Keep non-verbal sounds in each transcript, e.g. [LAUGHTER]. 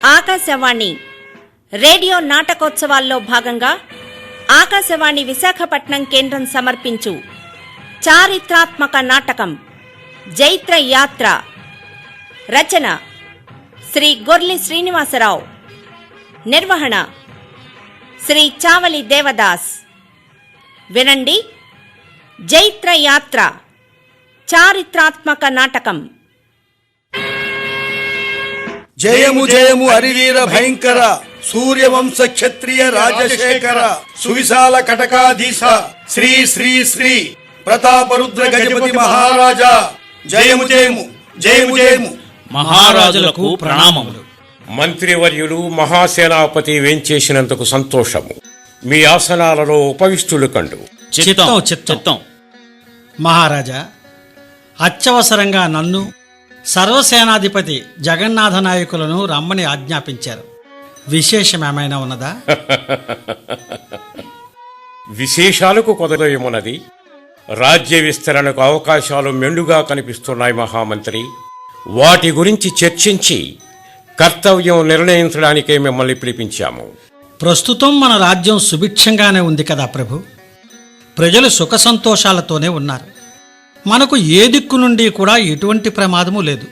Akashvani radio నాటకోత్సవాల్లో భాగంగా ఆకాశవాణి విశాఖపట్నం కేంద్రం సమర్పించు చారిత్రాత్మక నాటకం జైత్ర యాత్ర రచన శ్రీ గొర్లి శ్రీనివాసరావు. నిర్వహణ శ్రీ చావలి దేవదాస్. వినండి జైత్ర యాత్ర చారిత్రాత్మక నాటకం. జయము జయము హరివీర భయంకర సూర్యవంశ క్షత్రియ రాజశేఖర సువిశాల కటకాధీశ శ్రీ శ్రీ శ్రీ ప్రతాపరుద్ర గజపతి మహారాజా. జయము జయము జయము జయము. మహారాజులకు ప్రణామములు. మంత్రివర్యులు మహాసేనాపతి వేంచేసినందుకు సంతోషము. మీ ఆసనాలలో ఉపవిష్టులు కండు. చిత్తం. చిత్తం. మహారాజా అత్యవసరంగా నన్ను సర్వసేనాధిపతి జగన్నాథ నాయకులను రమ్మని ఆజ్ఞాపించారు. విశేషమేమైనా ఉన్నదా? [LAUGHS] విశేషాలకు కొదలేమున్నది రాజ్య విస్తరణకు అవకాశాలు మెండుగా కనిపిస్తున్నాయి మహామంత్రి. వాటి గురించి చర్చించి కర్తవ్యం నిర్ణయించడానికే మిమ్మల్ని పిలిపించాము. ప్రస్తుతం మన రాజ్యం సుభిక్షంగానే ఉంది కదా ప్రభు? ప్రజలు సుఖ సంతోషాలతోనే ఉన్నారు. మనకు ఏ దిక్కు నుండి కూడా ఎటువంటి ప్రమాదము లేదు.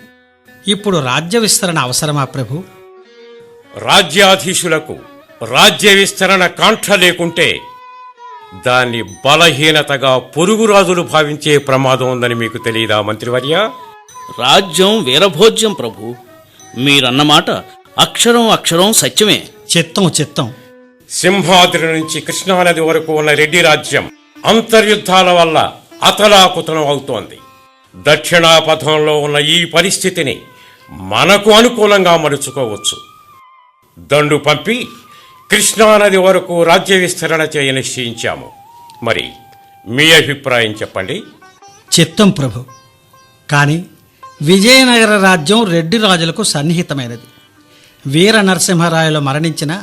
ఇప్పుడు రాజ్య విస్తరణ అవసరమా ప్రభు? రాజ్యాధీశులకు రాజ్య విస్తరణ కాంక్ష లేకుంటే దాన్ని బలహీనతగా పొరుగురాజులు భావించే ప్రమాదం ఉందని మీకు తెలియదా మంత్రివర్య? రాజ్యం వీరభోజ్యం ప్రభు. మీరన్నమాట అక్షరం అక్షరం సత్యమే. చిత్తం చిత్తం. సింహాద్రి నుంచి కృష్ణానది వరకు ఉన్న రెడ్డి రాజ్యం అంతర్యుద్ధాల వల్ల అతలాకుతలం అవుతోంది. దక్షిణాపథంలో ఉన్న ఈ పరిస్థితిని మనకు అనుకూలంగా మలుచుకోవచ్చు. దండు పంపి కృష్ణానది వరకు రాజ్య విస్తరణ చేయ నిశ్చయించాము. మరి మీ అభిప్రాయం చెప్పండి. చిత్తం ప్రభు. కానీ విజయనగర రాజ్యం రెడ్డి రాజులకు సన్నిహితమైనది. వీర నరసింహరాయలు మరణించిన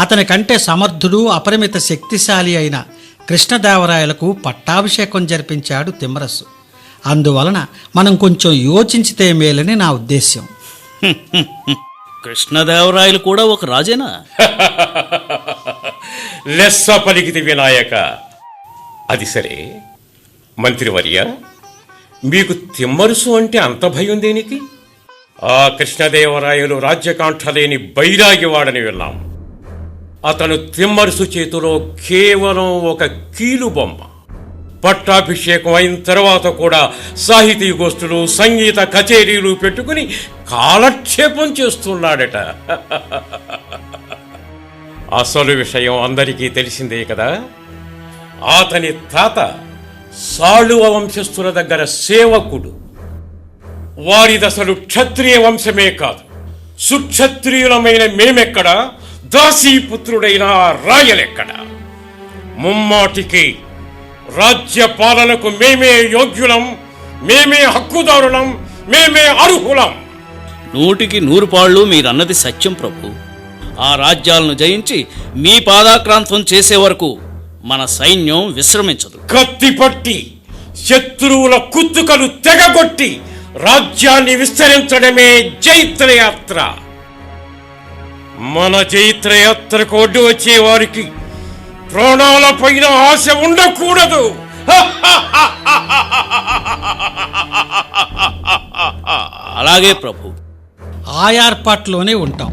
అతని కంటే సమర్థుడు అపరిమిత శక్తిశాలి అయిన కృష్ణదేవరాయలకు పట్టాభిషేకం జరిపించాడు తిమ్మరస్సు. అందువలన మనం కొంచెం యోచించితే మేలని నా ఉద్దేశ్యం. కృష్ణదేవరాయలు కూడా ఒక రాజేనా? [LAUGHS] లెస్స పలికిది వినాయక. అది సరే. మంత్రివర్య మీకు తిమ్మరుసు అంటే అంత భయం దేనికి? ఆ కృష్ణదేవరాయలు రాజ్యకాంక్ష లేని బైరాగివాడని విన్నాం. అతను తిమ్మరుసు చేతిలో కేవలం ఒక కీలు బొమ్మ. పట్టాభిషేకం అయిన తర్వాత కూడా సాహితీ గోష్ఠులు సంగీత కచేరీలు పెట్టుకుని కాలక్షేపం చేస్తున్నాడట. [LAUGHS] అసలు విషయం అందరికీ తెలిసిందే కదా? అతని తాత సాళువ వంశస్థుల దగ్గర సేవకుడు. వారిదసలు క్షత్రియ వంశమే కాదు. సుక్షత్రియులమైన మేమెక్కడ? దాసీపుత్రుడైన రాయలెక్కడ? ముమ్మాటికి రాజ్య పాలనకు మేమే యోగ్యులం మేమే హక్కుదారులం మేమే అర్హులం. నూటికి నూరు పాళ్ళు మీరన్నది సత్యం ప్రభు. ఆ రాజ్యాలను జయించి మీ పాదాక్రాంతం చేసే వరకు మన సైన్యం విశ్రమించదు. కత్తి పట్టి శత్రువుల కుత్తుకలు తెగగొట్టి రాజ్యాన్ని విస్తరించడమే జైత్రయాత్ర. మన జైత్రయాత్రకు ఒడ్డు వచ్చే వారికి ప్రాణాల పైన ఆశ ఉండకూడదు అలాగే ప్రభు ఆ ఏర్పాట్లోనే ఉంటాం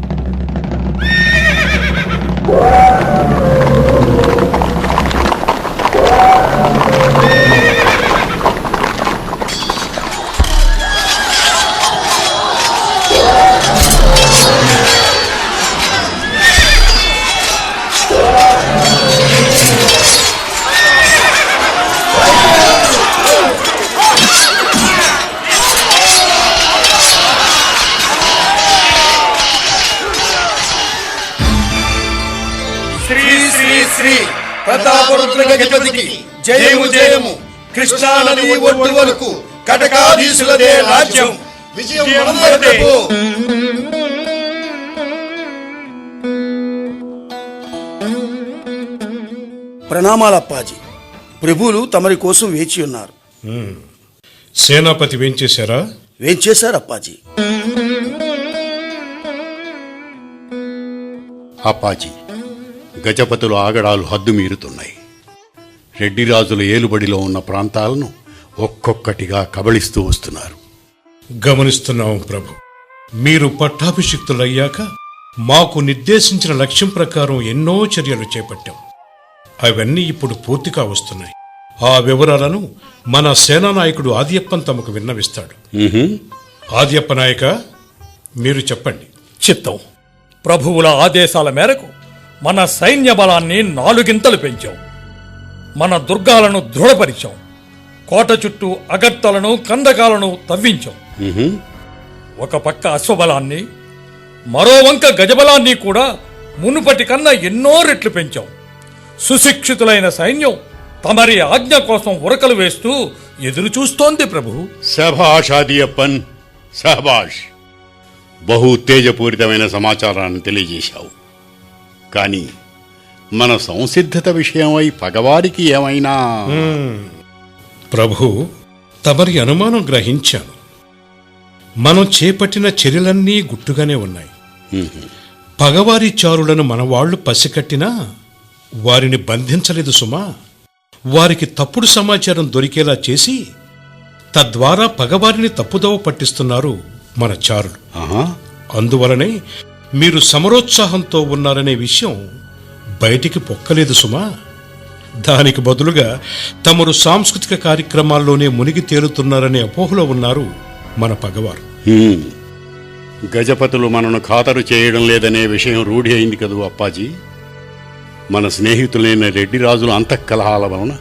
కృష్ణానది ఒడ్డు వరకు కటకాధీశులదే రాజ్యం. విజయం మనదే ప్రభు. ప్రణామాలప్పాజీ ప్రభువులు తమరి కోసం వేచి ఉన్నారు. సేనాపతి వేంచేశారా వేంచేశారు అప్పాజీ? అప్పాజీ గజపతుల ఆగడాలు హద్దు మీరుతున్నాయి. రెడ్డి రాజుల ఏలుబడిలో ఉన్న ప్రాంతాలను ఒక్కొక్కటిగా కబళిస్తూ వస్తున్నారు. గమనిస్తున్నాం ప్రభు. మీరు పట్టాభిషిక్తులయ్యాక మాకు నిర్దేశించిన లక్ష్యం ప్రకారం ఎన్నో చర్యలు చేపట్టాం. అవన్నీ ఇప్పుడు పూర్తిగా వస్తున్నాయి. ఆ వివరాలను మన సేనా నాయకుడు ఆదియప్పన్ తమకు విన్నవిస్తాడు. ఆదియప్ప నాయక మీరు చెప్పండి. చిత్తం ప్రభువుల ఆదేశాల మేరకు మన సైన్య బలాన్ని నాలుగింతలు పెంచాం. మన దుర్గాలను దృఢపరిచాం. కోట చుట్టూ అగర్తలను కందకాలను తవ్వించాం. ఒక పక్క అశ్వబలాన్ని మరో వంక గజబలాన్ని కూడా మునుపటి కన్నా ఎన్నో రెట్లు పెంచాం. సుశిక్షితులైన సైన్యం తమరి ఆజ్ఞ కోసం ఉరకలు వేస్తూ ఎదురు చూస్తోంది ప్రభు. శభాష్ ఆదియప్పన్ శభాష్ బహు ఉత్తేజపూరితమైన సమాచారాన్ని తెలియజేశావు. కానీ మన సంసిద్ధత విషయమై పగవారికి ఏమైనా? ప్రభు తమరి అనుమానం గ్రహించాను. మనం చేపట్టిన చర్యలన్నీ గుట్టుగానే ఉన్నాయి. పగవారి చారులను మన వాళ్ళు పసికట్టినా వారిని బంధించలేదు సుమా. వారికి తప్పుడు సమాచారం దొరికేలా చేసి తద్వారా పగవారిని తప్పుదోవ పట్టిస్తున్నారు మన చారులు. అందువలనే మీరు సమరోత్సాహంతో ఉన్నారనే విషయం బయటికి పొక్కలేదు సుమా. దానికి బదులుగా తమరు సాంస్కృతిక కార్యక్రమాల్లోనే మునిగి తేలుతున్నారనే అపోహలో ఉన్నారు మన పగవారు. గజపతులు మనను ఖాతరు చేయడం లేదనే విషయం రూఢి అయింది కదూ అప్పాజీ. మన స్నేహితులైన రెడ్డి రాజుల అంతఃకలహాల వలన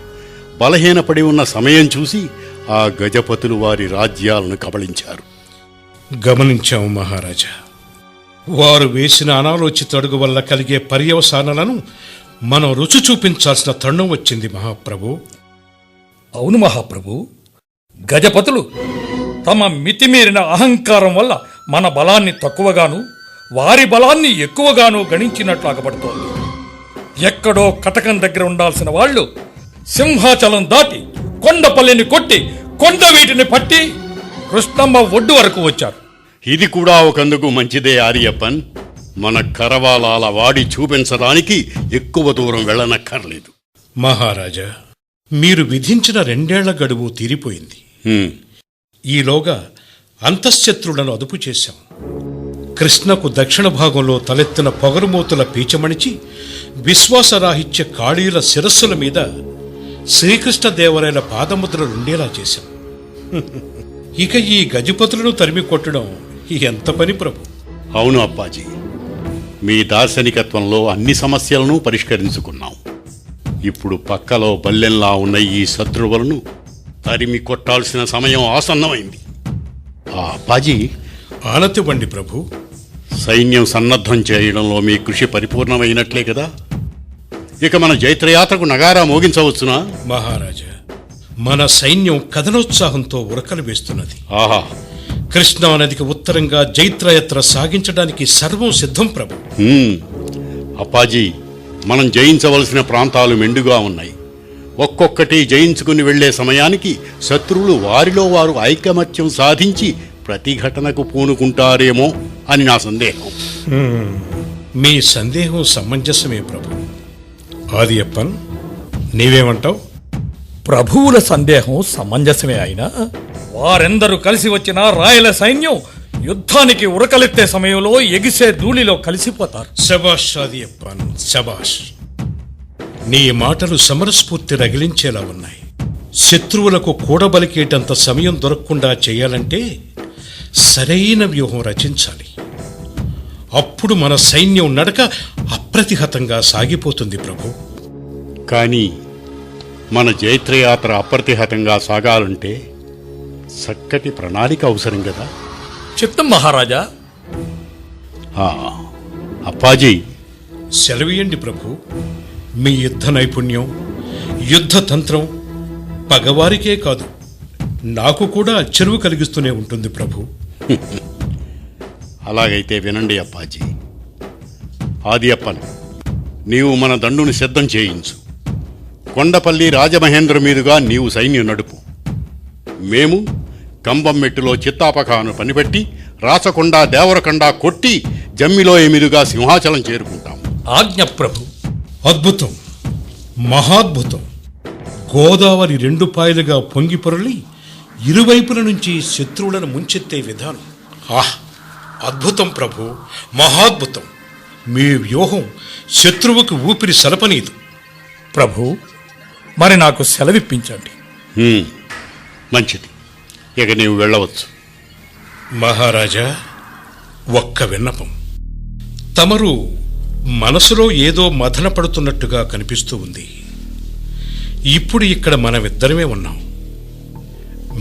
బలహీనపడి ఉన్న సమయం చూసి ఆ గజపతులు వారి రాజ్యాలను కబళించారు. గమనించాము మహారాజా. వారు వేసిన అనాలోచిత అడుగు వల్ల కలిగే పర్యవసానాలను మనం రుచి చూపించాల్సిన తరుణం వచ్చింది మహాప్రభు. అవును మహాప్రభు. గజపతులు తమ మితిమీరిన అహంకారం వల్ల మన బలాన్ని తక్కువగాను వారి బలాన్ని ఎక్కువగాను గణించినట్లు ఆగబడుతోంది. ఎక్కడో కటకం దగ్గర ఉండాల్సిన వాళ్ళు సింహాచలం దాటి కొండపల్లిని కొట్టి కొండ వీటిని పట్టి కృష్ణమ్మ ఒడ్డు వరకు వచ్చారు. ఇది కూడా ఒకందుకు మంచిదే ఆరియప్పన్. మన కరవాలాల వాడి చూపించడానికి ఎక్కువ దూరం వెళ్ళనక్కర్లేదు. మహారాజా మీరు విధించిన రెండేళ్ళ గడువు తీరిపోయింది. ఈలోగా అంతఃశత్రులను అదుపు చేశాం. కృష్ణకు దక్షిణ భాగంలో తలెత్తిన పొగరుమూతుల పీచమణిచి విశ్వాసరాహిత్య కాళీల శిరస్సుల మీద శ్రీకృష్ణదేవరాయల పాదముద్రలుండేలా చేశాం. [LAUGHS] ఇక ఈ గజపతులను తరిమి కొట్టడం ఎంత పని ప్రభు? అవును అప్పాజీ. మీ దార్శనికత్వంలో అన్ని సమస్యలను పరిష్కరించుకున్నాం. ఇప్పుడు పక్కలో బల్లెంలా ఉన్న ఈ శత్రువులను తరిమి కొట్టాల్సిన సమయం ఆసన్నమైంది. ఆ అప్పాజీ. ఆనతివ్వండి ప్రభు. సైన్యం సన్నద్ధం చేయడంలో మీ కృషి పరిపూర్ణమైనట్లే కదా? ఇక మన జైత్రయాత్రకు నగారా మోగించవచ్చునా? మహారాజా మన సైన్యం కథనోత్సాహంతో ఉరకలు వేస్తున్నది. ఆహా కృష్ణా నదికి ఉత్తరంగా జైత్రయాత్ర సాగించడానికి సర్వం సిద్ధం ప్రభు. అప్పాజీ మనం జయించవలసిన ప్రాంతాలు మెండుగా ఉన్నాయి. ఒక్కొక్కటి జయించుకుని వెళ్ళే సమయానికి శత్రువులు వారిలో వారు ఐకమత్యం సాధించి ప్రతిఘటనకు పూనుకుంటారేమో అని నా సందేహం. మీ సందేహం సమంజసమే ప్రభు. ఆదియప్పన్ నీవేమంటావు? ప్రభువుల సందేహం సమంజసమే అయినా వారెందరూ కలిసి వచ్చిన రాయల సైన్యం యుద్ధానికి ఉరకలెత్తే సమయంలో ఎగిసే ధూళిలో కలిసిపోతారు. శబాష్ ఆదియప్పన్ శబాష్ నీ మాటలు సమరస్ఫూర్తి రగిలించేలా ఉన్నాయి. శత్రువులకు కూడబలికేటంత సమయం దొరకకుండా చేయాలంటే సరైన వ్యూహం రచించాలి. అప్పుడు మన సైన్యం నడక అప్రతిహతంగా సాగిపోతుంది ప్రభు. కానీ మన జైత్రయాత్ర అప్రతిహతంగా సాగాలంటే చక్కటి ప్రణాళిక అవసరం కదా. చిత్తం మహారాజా. ఆ, అప్పాజీ. సెలవీయండి ప్రభు. మీ యుద్ధ నైపుణ్యం యుద్ధ తంత్రం పగవారికే కాదు నాకు కూడా చెరువు కలిగిస్తూనే ఉంటుంది ప్రభు. [LAUGHS] అలాగైతే వినండి అప్పాజీ. ఆది అప్పన్ నీవు మన దండుని సిద్ధం చేయించు. కొండపల్లి రాజమహేంద్ర మీదుగా నీవు సైన్యం నడుపు. మేము కంబంమెట్టులో చిత్తాపకాను పనిపెట్టి రాచకొండ దేవరకొండ కొట్టి జమ్మిలో ఎమిదుగా సింహాచలం చేరుకుంటాం. ఆజ్ఞ ప్రభు. అద్భుతం. మహాద్భుతం. గోదావరి రెండు పాయలుగా పొంగిపొరలి ఇరువైపుల నుంచి శత్రువులను ముంచెత్తే విధానం. ఆహ్! అద్భుతం ప్రభు. మహాద్భుతం. మీ వ్యూహం శత్రువుకు ఊపిరి సలపనీదు. ప్రభు మరి నాకు సెలవిప్పించండి. మంచిది. ఇక నీవు వెళ్ళవచ్చు. మహారాజా ఒక్క విన్నపం. తమరు మనసులో ఏదో మదన పడుతున్నట్టుగా కనిపిస్తూ ఉంది. ఇప్పుడు ఇక్కడ మనమిద్దరమే ఉన్నాం.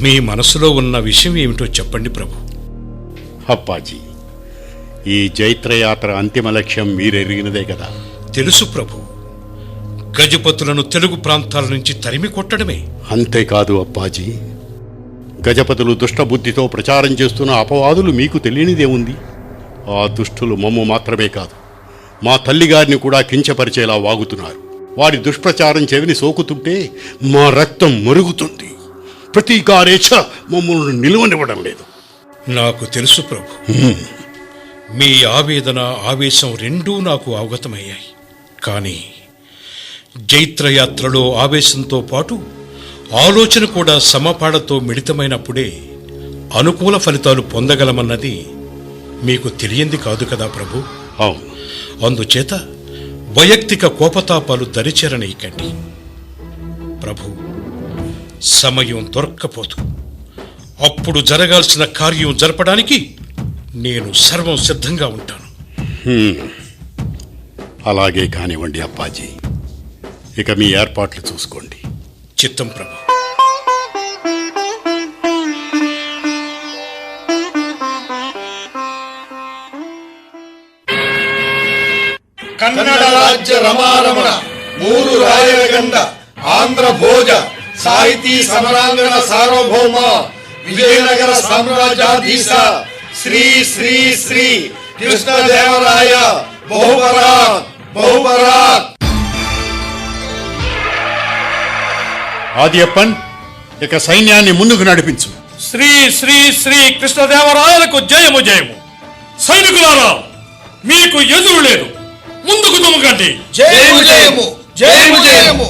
మీ మనసులో ఉన్న విషయం ఏమిటో చెప్పండి ప్రభు. అప్పాజీ ఈ జైత్రయాత్ర అంతిమ లక్ష్యం మీరెరిగినదే కదా. తెలుసు ప్రభు. గజపతులను తెలుగు ప్రాంతాల నుంచి తరిమి కొట్టడమే. అంతేకాదు అప్పాజీ గజపతులు దుష్టబుద్ధితో ప్రచారం చేస్తున్న అపవాదులు మీకు తెలియనిదేముంది ఆ దుష్టులు మమ్ము మాత్రమే కాదు మా తల్లిగారిని కూడా కించపరిచేలా వాగుతున్నారు. వారి దుష్ప్రచారం చెవిని సోకుతుంటే మా రక్తం మరుగుతుంది. ప్రతీకారేచ్ఛ మమ్మల్ని నిలువనివ్వడం లేదు. నాకు తెలుసు ప్రభు. మీ ఆవేదన ఆవేశం రెండూ నాకు అవగతమయ్యాయి. కానీ జైత్రయాత్రలో ఆవేశంతో పాటు ఆలోచన కూడా సమపాడతో మిళితమైనప్పుడే అనుకూల ఫలితాలు పొందగలమన్నది మీకు తెలియంది కాదు కదా ప్రభు? అవును. అందుచేత వైయక్తిక కోపతాపాలు దరిచేరనీయకండి. ప్రభు సమయం దొరక్కపోదు. అప్పుడు జరగాల్సిన కార్యం జరపడానికి నేను సర్వం సిద్ధంగా ఉంటాను. అలాగే కానివ్వండి అప్పాజీ. ఇక మీ ఏర్పాట్లు చూసుకోండి. చిత్తం ప్రభు. కన్నడ రాజ్య రమారమణ మూరు రాయలగండ ఆంధ్ర భోజ సాహితీ సమరాంగణ సార్వభౌమ విజయనగర సామ్రాజ్యాధీశ శ్రీ శ్రీ శ్రీ కృష్ణదేవరాయ బహుబరాక్ బహుబరాక్ ఆదియప్పన్ ఇక సైన్యాన్ని ముందుకు నడిపించు. శ్రీ శ్రీ శ్రీ కృష్ణదేవరాయలకు జయము జయము. సైనికులారా మీకు ఎదురు లేదు. ముందుకు తుమ్మకండి జయము జయము జయము జయము.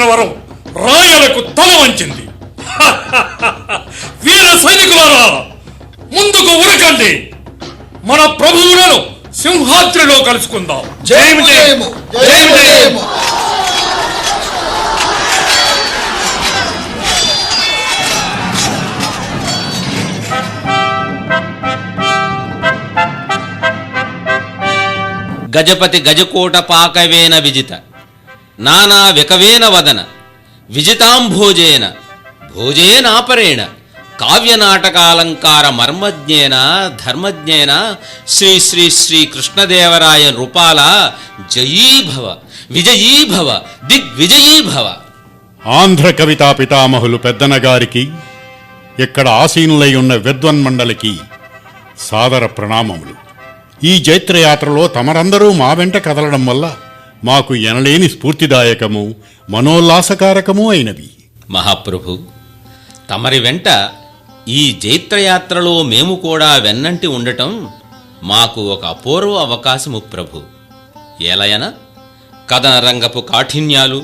రాజమహేంద్రవరం రాయలకు తల వంచింది. వీర సైనికులారా ముందుకు ఉరకండి. మన ప్రభువులను సింహాద్రిలో కలుసుకుందాం. జయము. జయము జయము జయము. గజపతి గజకోట పాకవేన విజిత. నానా వికవేన వదన విజితాంభోజేన భోజేనాపరేణ కావ్యనాటకాలంకార మర్మజ్ఞేన ధర్మజ్ఞేన శ్రీ శ్రీ శ్రీ కృష్ణదేవరాయ నృపాల జయీభవ విజయీభవ దిగ్విజయీభవ. ఆంధ్ర కవితా పితామహులు పెద్దనగారికి ఇక్కడ ఆసీనులై ఉన్న విద్వన్మండలికి సాదర ప్రణామములు. ఈ జైత్రయాత్రలో తమరందరూ మా వెంట కదలడం వల్ల మాకు ఎనలేని స్ఫూర్తిదాయకము మనోల్లాసకారకము అయినవి. మహాప్రభు తమరి వెంట ఈ జైత్రయాత్రలో మేము కూడా వెన్నంటి ఉండటం మాకు ఒక అపూర్వ అవకాశము ప్రభు. ఏలయన కథన రంగపు కాఠిన్యాలు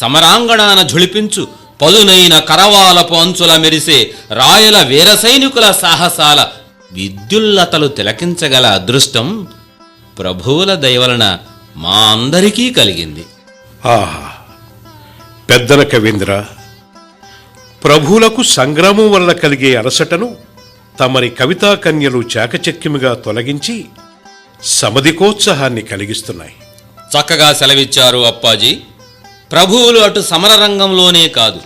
సమరాంగణాన ఝుళిపించు పదునైన కరవాలపు అంచుల మెరిసే రాయల వీర సైనికుల సాహసాల విద్యుల్లతలు తిలకించగల అదృష్టం ప్రభువుల దయవలన మా అందరికీ కలిగింది. ఆహా. పెద్దల కవీంద్ర ప్రభువులకు సంగ్రామం వల్ల కలిగే అలసటను తమరి కవితా కన్యలు చాకచక్యముగా తొలగించి సమధికోత్సాహాన్ని కలిగిస్తున్నాయి. చక్కగా సెలవిచ్చారు అప్పాజీ. ప్రభువులు అటు సమర రంగంలోనే కాదు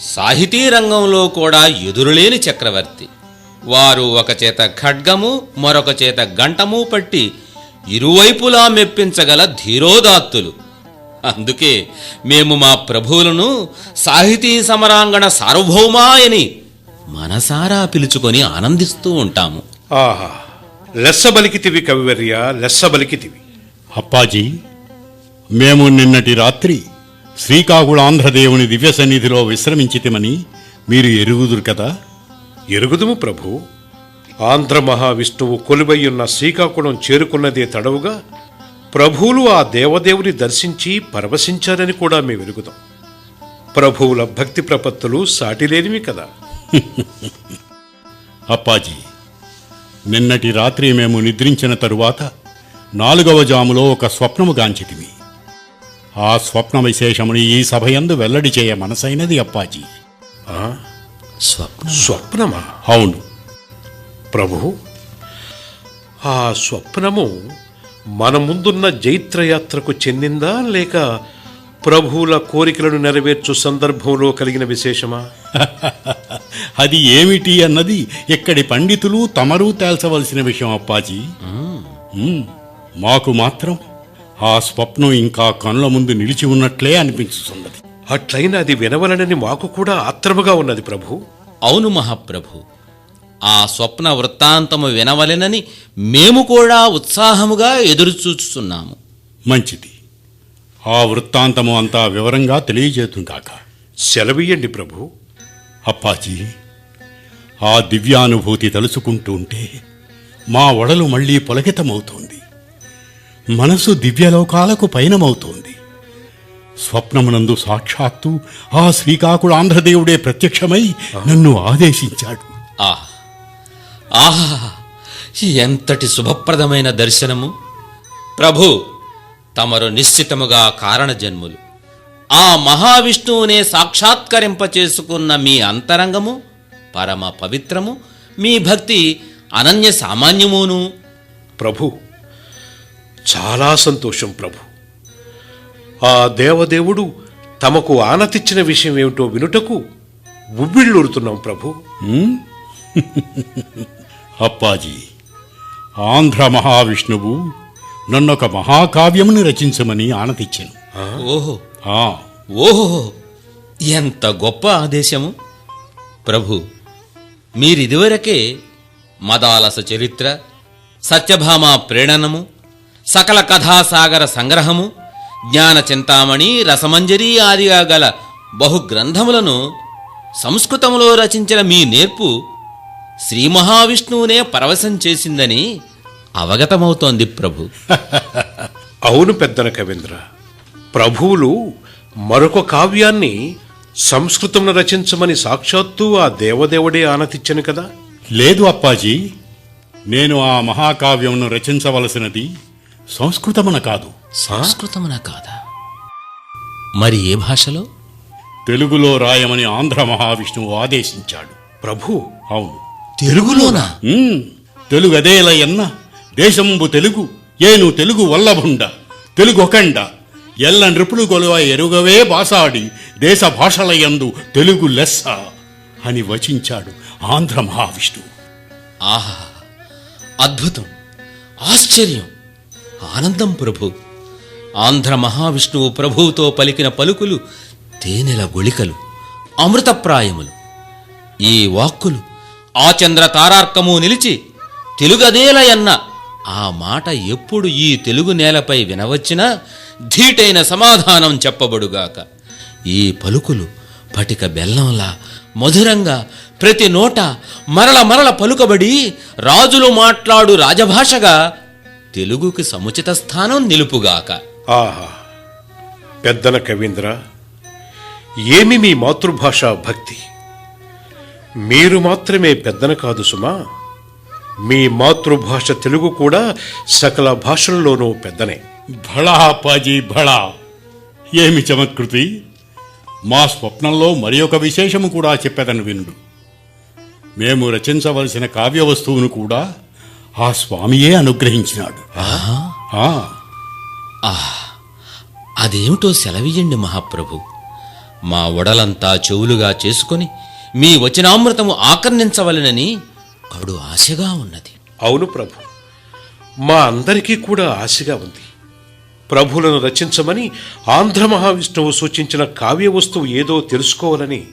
సాహితీ రంగంలో కూడా ఎదురులేని చక్రవర్తి. వారు ఒక చేత ఖడ్గము మరొక చేత గంటము పట్టి ఇరువైపులా మెప్పించగల ధీరోదాత్తులు. అందుకే మేము మా ప్రభువులను సాహితీ సమరాంగణ సార్వభౌమా అని మనసారా పిలుచుకొని ఆనందిస్తూ ఉంటాము. ఆహా లెస్స బలికితివి కవివర్య లెస్స బలికితివి అప్పాజీ మేము నిన్నటి రాత్రి శ్రీకాకుళాంధ్రదేవుని దివ్య సన్నిధిలో విశ్రమించితిమని మీరు ఎరుగుదురు కదా? ఎరుగుదుము ప్రభు. ఆంధ్ర మహావిష్ణువు కొలువయ్యున్న శ్రీకాకుళం చేరుకున్నదే తడవుగా ప్రభువులు ఆ దేవదేవుని దర్శించి పరవశించారని కూడా మేము ఎరుగుదాం ప్రభువుల భక్తి ప్రపత్తులు సాటిలేనివి కదా. [LAUGHS] అప్పాజీ నిన్నటి రాత్రి మేము నిద్రించిన తరువాత నాలుగవ జాములో ఒక స్వప్నము గాంచితిమి. ఆ స్వప్న విశేషముని ఈ సభయందు వెల్లడి చేయ మనసైనది అప్పాజీ. స్వప్న? స్వప్నమా? అవును. ప్రభు ఆ స్వప్నము మన ముందున్న జైత్రయాత్రకు చెందిందా లేక ప్రభువుల కోరికలను నెరవేర్చు సందర్భంలో కలిగిన విశేషమా? [LAUGHS] అది ఏమిటి అన్నది ఇక్కడి పండితులు తమరు తేల్చవలసిన విషయం అప్పాజీ. మాకు మాత్రం ఆ స్వప్నం ఇంకా కనుల ముందు నిలిచి ఉన్నట్లే అనిపించుతున్నది అట్లయినా అది వినవలనని మాకు కూడా ఆత్రముగా ఉన్నది ప్రభు. అవును మహాప్రభు. ఆ స్వప్న వృత్తాంతము వినవలెనని మేము కూడా ఉత్సాహముగా ఎదురుచూస్తున్నాము మంచిది. ఆ వృత్తాంతము అంతా వివరంగా తెలియజేతుందాక సెలవీయండి ప్రభు. అప్పాజీ ఆ దివ్యానుభూతి తలుచుకుంటూ ఉంటే మా ఒడలు మళ్ళీ పులకితమవుతోంది మనసు దివ్యలోకాలకు పయనమవుతోంది. స్వప్నమునందు సాక్షాత్తు ఆ శ్రీకాకుళాంధ్రదేవుడే ప్రత్యక్షమై నన్ను ఆదేశించాడు. ఆహ్. ఆహా ఎంతటి శుభప్రదమైన దర్శనము? ప్రభు తమరు నిశ్చితముగా కారణజన్ములు. ఆ మహావిష్ణువునే సాక్షాత్కరింపచేసుకున్న మీ అంతరంగము పరమ పవిత్రము మీ భక్తి అనన్య సామాన్యమును? ప్రభు చాలా సంతోషం ప్రభు. ఆ దేవదేవుడు తమకు ఆనతిచ్చిన విషయం ఏమిటో వినుటకు ఉవ్విళ్ళూరుతున్నాం ప్రభు? అప్పాజీ ఆంధ్ర మహావిష్ణువు నన్నొక మహాకావ్యముని రచించమని ఆనతిచ్చాను. ఓహో. ఆ. ఓహో. ఎంత గొప్ప ఆదేశము. ప్రభు మీరిదివరకే మదాలస చరిత్ర సత్యభామ ప్రేరణము సకల కథాసాగర సంగ్రహము జ్ఞాన చింతామణి రసమంజరి ఆదిగా గల బహు గ్రంథములను సంస్కృతములో రచించిన మీ నేర్పు శ్రీ మహావిష్ణువునే పరవశం చేసిందని అవగతమవుతోంది ప్రభు. [LAUGHS] అవును పెద్దన కవీంద్ర. ప్రభువులు మరొక కావ్యాన్ని సంస్కృతంలో రచించమని సాక్షాత్తు ఆ దేవదేవుడే ఆనతిచ్చను కదా? లేదు అప్పాజీ. నేను ఆ మహాకావ్యమును రచించవలసినది సంస్కృతమున కాదు. సంస్కృతమున కాదా? మరి ఏ భాషలో? తెలుగులో రాయమని ఆంధ్ర మహావిష్ణువు ఆదేశించాడు. ప్రభు? అవును. తెలుగులోనా? ఉమ్, తెలుగదేలయన్న దేశంబు తెలుగు ఏను తెలుగు వల్లభుండ తెలుగొకండ. ఎల్ల నృపులు కొలువ ఎరుగవే బాసాడి దేశ భాషలయందు తెలుగు లెస్స అని వచించాడు ఆంధ్ర మహావిష్ణువు. ఆహా అద్భుతం ఆశ్చర్యం ఆనందం ప్రభు. ఆంధ్ర మహావిష్ణువు ప్రభువుతో పలికిన పలుకులు తేనెల గొళికలు అమృతప్రాయములు. ఈ వాక్కులు ఆ చంద్ర తారార్కము నిలిచి తెలుగదేలయన్న ఆ మాట ఎప్పుడు ఈ తెలుగు నేలపై వినవచ్చినా ధీటైన సమాధానం చెప్పబడుగాక. ఈ పలుకులు పటిక బెల్లంలా మధురంగా ప్రతి నోట మరల మరల పలుకబడి రాజులు మాట్లాడు రాజభాషగా తెలుగుకి సముచిత స్థానం నిలుపుగాక. ఆహా పెద్దల కవీంద్ర ఏమి మీ మాతృభాష భక్తి? మీరు మాత్రమే పెద్దన కాదు సుమా. మీ మాతృభాష తెలుగు కూడా సకల భాషల్లోనూ పెద్దనే. భళా అప్పాజీ భళా. ఏమి చమత్కృతి? మా స్వప్నంలో మరి ఒక విశేషము కూడా చెప్పేదని వినుడు. మేము రచించవలసిన కావ్య వస్తువును కూడా ఆ స్వామియే అనుగ్రహించినాడు. ఆ? అదేమిటో సెలవియండి మహాప్రభు. మా ఒడలంతా చెవులుగా చేసుకొని మీ వచనామృతము ఆకర్ణించవలెనని కడు ఆశగా ఉన్నది. అవును ప్రభు. మా అందరికీ కూడా ఆశగా ఉంది. ప్రభులను రచించమని ఆంధ్ర మహావిష్ణువు సూచించిన కావ్య వస్తువు ఏదో తెలుసుకోవాలని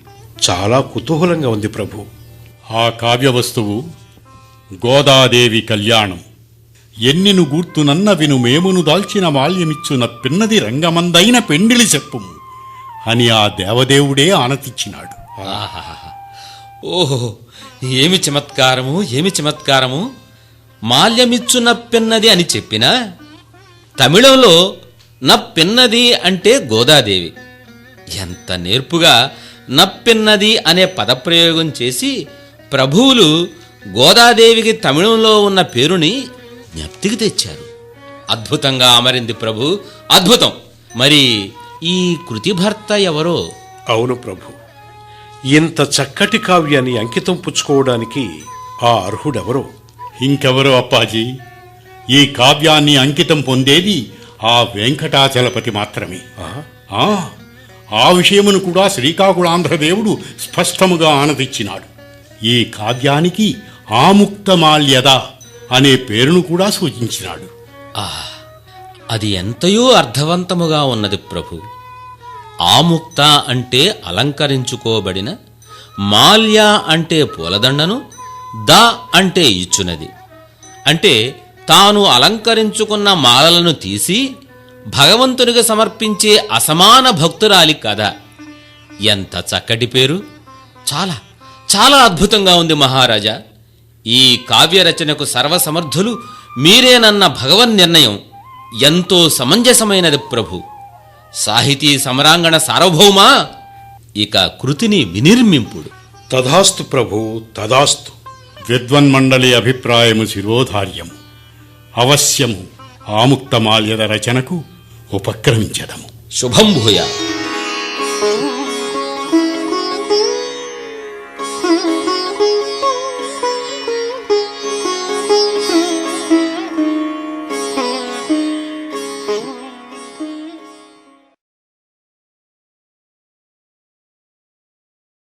చాలా కుతూహలంగా ఉంది ప్రభు. ఆ కావ్య వస్తువు గోదాదేవి కళ్యాణం. ఎన్నిను గూర్తునన్న విను మేమును దాల్చిన మాల్యమిచ్చున పిన్నది రంగమందైన పెండిలి చెప్పుము అని ఆ దేవదేవుడే ఆనతిచ్చినాడు. ఓహో ఏమి చమత్కారము ఏమి చమత్కారము? మాల్యమిచ్చు నప్పిన్నది అని చెప్పినా తమిళంలో నప్పిన్నది అంటే గోదాదేవి. ఎంత నేర్పుగా నప్పిన్నది అనే పదప్రయోగం చేసి ప్రభువులు గోదాదేవికి తమిళంలో ఉన్న పేరుని జ్ఞప్తికి తెచ్చారు. అద్భుతంగా అమరింది ప్రభు. అద్భుతం. మరి ఈ కృతిభర్త ఎవరో? అవును ప్రభు. ఇంత చక్కటి కావ్యాన్ని అంకితం పుచ్చుకోవడానికి ఆ అర్హుడెవరో? ఇంకెవరో అప్పాజీ? ఈ కావ్యాన్ని అంకితం పొందేది ఆ వెంకటాచలపతి మాత్రమే. ఆ, ఆ విషయమును కూడా శ్రీకాకుళాంధ్రదేవుడు స్పష్టముగా ఆనదిచ్చినాడు. ఈ కావ్యానికి ఆముక్తమాల్యద అనే పేరును కూడా సూచించినాడు. ఆహ్ అది ఎంతయో అర్థవంతముగా ఉన్నది ప్రభు. ఆముక్త అంటే అలంకరించుకోబడిన మాల్య అంటే పూలదండను ద అంటే ఇచ్చునది. అంటే తాను అలంకరించుకున్న మాలలను తీసి భగవంతునికి సమర్పించే అసమాన భక్తురాలి కథ. ఎంత చక్కటి పేరు. చాలా చాలా అద్భుతంగా ఉంది మహారాజా. ఈ కావ్యరచనకు సర్వసమర్థులు మీరేనన్న భగవన్ నిర్ణయం ఎంతో సమంజసమైనది ప్రభు. సాహితీ సమరాంగణ సార్వభౌమా? ఇక కృతిని వినిర్మింపుడు. తథాస్తు ప్రభు తథాస్తు విద్వన్మండలి అభిప్రాయము శిరోధార్యము. అవశ్యము ఆముక్తమాల్యద రచనకు ఉపక్రమించదము. శుభం భూయా.